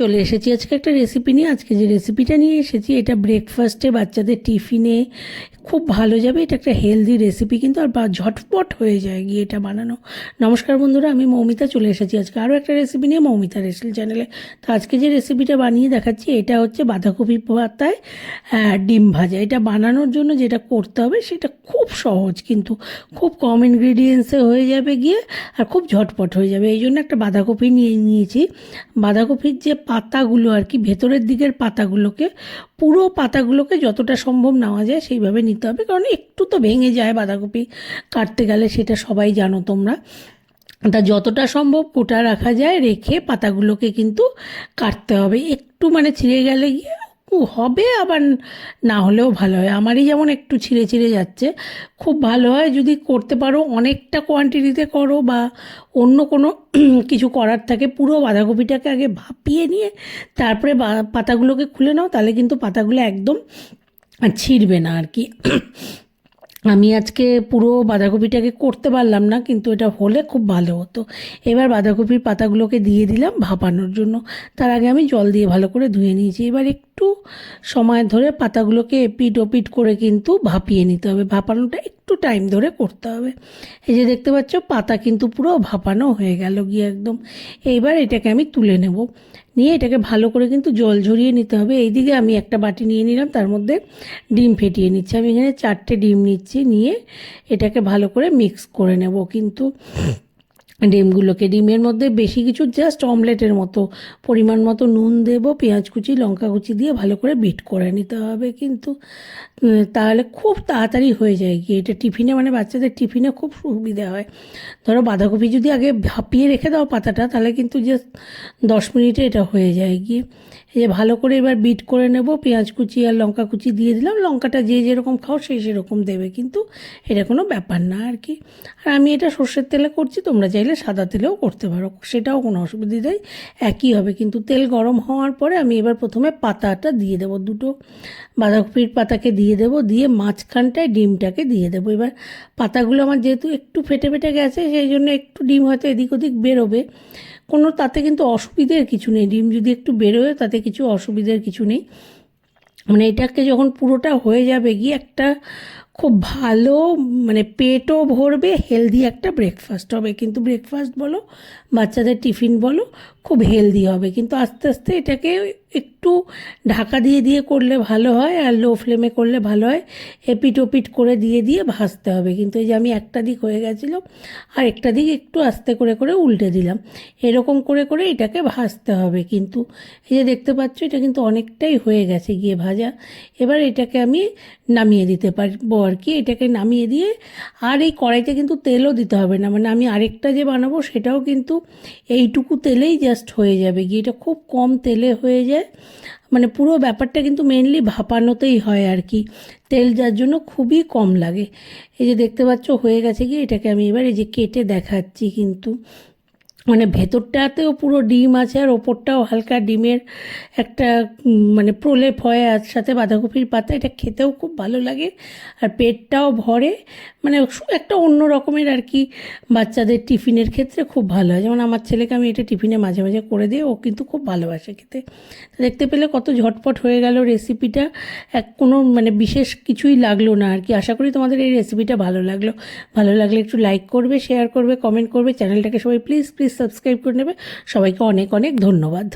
চলে এসেছি আজকে একটা রেসিপি নিয়ে। আজকে যে রেসিপিটা নিয়ে এসেছি, এটা ব্রেকফাস্টে বাচ্চাদের টিফিনে খুব ভালো যাবে। এটা একটা হেলদি রেসিপি কিন্তু আর বা ঝটপট হয়ে যায় গিয়ে এটা বানানো। নমস্কার বন্ধুরা, আমি মৌমিতা চলে এসেছি আজকে আরও একটা রেসিপি নিয়ে মৌমিতা রেসিপি চ্যানেলে তো আজকে যে রেসিপিটা বানিয়ে দেখাচ্ছি, এটা হচ্ছে বাঁধাকপি পাতায় ডিম ভাজা। এটা বানানোর জন্য যেটা করতে হবে, সেটা খুব সহজ কিন্তু খুব কম ইনগ্রিডিয়েন্টসে হয়ে যাবে গিয়ে আর খুব ঝটপট হয়ে যাবে। এই জন্য একটা বাঁধাকপি নিয়ে নিয়েছি। বাঁধাকপির যে পাতাগুলো আর কি, ভেতরের দিকের পাতাগুলোকে, পুরো পাতাগুলোকে যতটা সম্ভব নেওয়া যায় সেইভাবে নিতে হবে। কারণ একটু তো ভেঙে যায় বাঁধাকপি, কাটতে গেলে সেটা সবাই জানো তোমরা। তা যতটা সম্ভব কোটা রাখা যায়, রেখে পাতাগুলোকে কিন্তু কাটতে হবে। একটু মানে ছিঁড়ে গেলে গিয়ে উ, হবে আবার না হলেও ভালো হয়। আমারই যেমন একটু ছিঁড়ে ছিঁড়ে যাচ্ছে। খুব ভালো হয় যদি করতে পারো অনেকটা কোয়ান্টিটিতে করো বা অন্য কোনো কিছু করার থাকে পুরো বাঁধাকপিটাকে আগে ভাপিয়ে নিয়ে তারপরে পাতাগুলোকে খুলে নাও তাহলে কিন্তু পাতাগুলো একদম ছিঁড়বে না আর কি। আমি আজকে পুরো বাঁধাকপিটাকে করতে পারলাম না, কিন্তু এটা হলে খুব ভালো হতো। এবার বাঁধাকপির পাতাগুলোকে দিয়ে দিলাম ভাপানোর জন্য। তার আগে আমি জল দিয়ে ভালো করে ধুয়ে নিয়েছি। এবার একটু সময় ধরে পাতাগুলোকে এপিট ওপিট করে কিন্তু ভাপিয়ে নিতে হবে। ভাপানোটা একটু টাইম ধরে করতে হবে। এই যে দেখতে পাচ্ছ, পাতা কিন্তু পুরো ভাপানো হয়ে গেল গিয়ে একদম। এইবার এটাকে আমি তুলে নেব। নিয়ে এটাকে ভালো করে কিন্তু জল ঝরিয়ে নিতে হবে। এই দিকে আমি একটা বাটি নিয়ে নিলাম, তার মধ্যে ডিম ফেটিয়ে নিচ্ছি। আমি এখানে চারটে ডিম নিচ্ছি, নিয়ে এটাকে ভালো করে মিক্স করে নেব। কিন্তু ডিমগুলোকে ডিমের মধ্যে বেশি কিছু জাস্ট অমলেটের মতো পরিমাণ মতো নুন দেব, পেঁয়াজ কুচি, লঙ্কা কুচি দিয়ে ভালো করে বিট করে নিতে হবে কিন্তু তাহলে খুব তাড়াতাড়ি হয়ে যায় কি এটা টিফিনে মানে বাচ্চাদের টিফিনে খুব সুবিধা হয়। ধরো বাঁধাকপি যদি আগে ভাপিয়ে রেখে দাও পাতাটা, তাহলে কিন্তু জাস্ট দশ মিনিটে এটা হয়ে যায় গিয়ে। এই যে ভালো করে এবার বিট করে নেব, পেঁয়াজ কুচি আর লঙ্কা কুচি দিয়ে দিলাম, লঙ্কাটা যে যেরকম খাও সেই সেরকম দেবে। কিন্তু এটা কোনো ব্যাপার না আর কি। আর আমি এটা সর্ষের তেলে করছি, তোমরা চাইলে সাদা তেলেও করতে পারো, সেটাও কোনো অসুবিধে নেই, একই হবে। কিন্তু তেল গরম হওয়ার পরে আমি এবার প্রথমে পাতাটা দিয়ে দেবো, দুটো বাঁধাকপির পাতাকে দিয়ে দেবো, দিয়ে মাঝখানটায় ডিমটাকে দিয়ে দেবো। এবার পাতাগুলো আমার যেহেতু একটু ফেটে ফেটে গেছে, সেই জন্য একটু ডিম হয়তো এদিক ওদিক বেরোবে। কোনো তাতে কিন্তু অসুবিধের কিছু নেই, ডিম যদি একটু বেরোয় তাতে কিছু অসুবিধের কিছু নেই। মানে এটাকে যখন পুরোটা হয়ে যাবে গিয়ে একটা খুব ভালো মানে পেটও ভরবে হেলদি একটা ব্রেকফাস্ট হবে। কিন্তু ব্রেকফাস্ট বলো, বাচ্চাদের টিফিন বলো, খুব হেলদি হবে। কিন্তু আস্তে আস্তে এটাকে একটু ঢাকা দিয়ে দিয়ে করলে ভালো হয়, আর লো ফ্লেমে করলে ভালো হয়। এপিট ওপিট করে দিয়ে দিয়ে ভাজতে হবে। কিন্তু এই যে আমি একটা দিক হয়ে গেছিল, আর একটা দিক একটু আস্তে করে করে উল্টে দিলাম। এরকম করে করে এটাকে ভাজতে হবে। কিন্তু এই যে দেখতে পাচ্ছ, এটা কিন্তু অনেকটাই হয়ে গেছে গিয়ে ভাজা। এবার এটাকে আমি নামিয়ে দিতে পারব আর কি এটাকে নামিয়ে দিয়ে আর এই কড়াইতে কিন্তু তেলও দিতে হবে না। মানে আমি আরেকটা যে বানাবো সেটাও কিন্তু এইটুকু তেলেই জাস্ট হয়ে যাবে। গিয়ে এটা খুব কম তেলে হয়ে যায়। মানে পুরো ব্যাপারটা কিন্তু মেনলি ভাপানোতেই হয় আর কি তেল যার জন্য খুবই কম লাগে। এই যে দেখতে পাচ্ছ, হয়ে গেছে কি এটাকে আমি এবার এই যে কেটে দেখাচ্ছি কিন্তু। মানে ভেতরটাতেও পুরো ডিম আছে আর ওপরটাও হালকা ডিমের একটা মানে প্রলেপ হয় আর সাথে বাঁধাকপির পাতা। এটা খেতেও খুব ভালো লাগে আর পেটটাও ভরে। মানে একটা অন্য রকমের আর কি বাচ্চাদের টিফিনের ক্ষেত্রে খুব ভালো হয়। যেমন আমার ছেলেকে আমি এটা টিফিনে মাঝে মাঝে করে দিই, ও কিন্তু খুব ভালোবাসে খেতে। দেখতে পেলে কত ঝটপট হয়ে গেল রেসিপিটা এক, কোনো মানে বিশেষ কিছুই লাগল না আর কি। আশা করি তোমাদের এই রেসিপিটা ভালো লাগল। ভালো লাগলে একটু লাইক করবে শেয়ার করবে কমেন্ট করবে। চ্যানেলটাকে সবাই প্লিজ প্লিজ সাবস্ক্রাইব করে নেবে। সবাইকে অনেক অনেক ধন্যবাদ।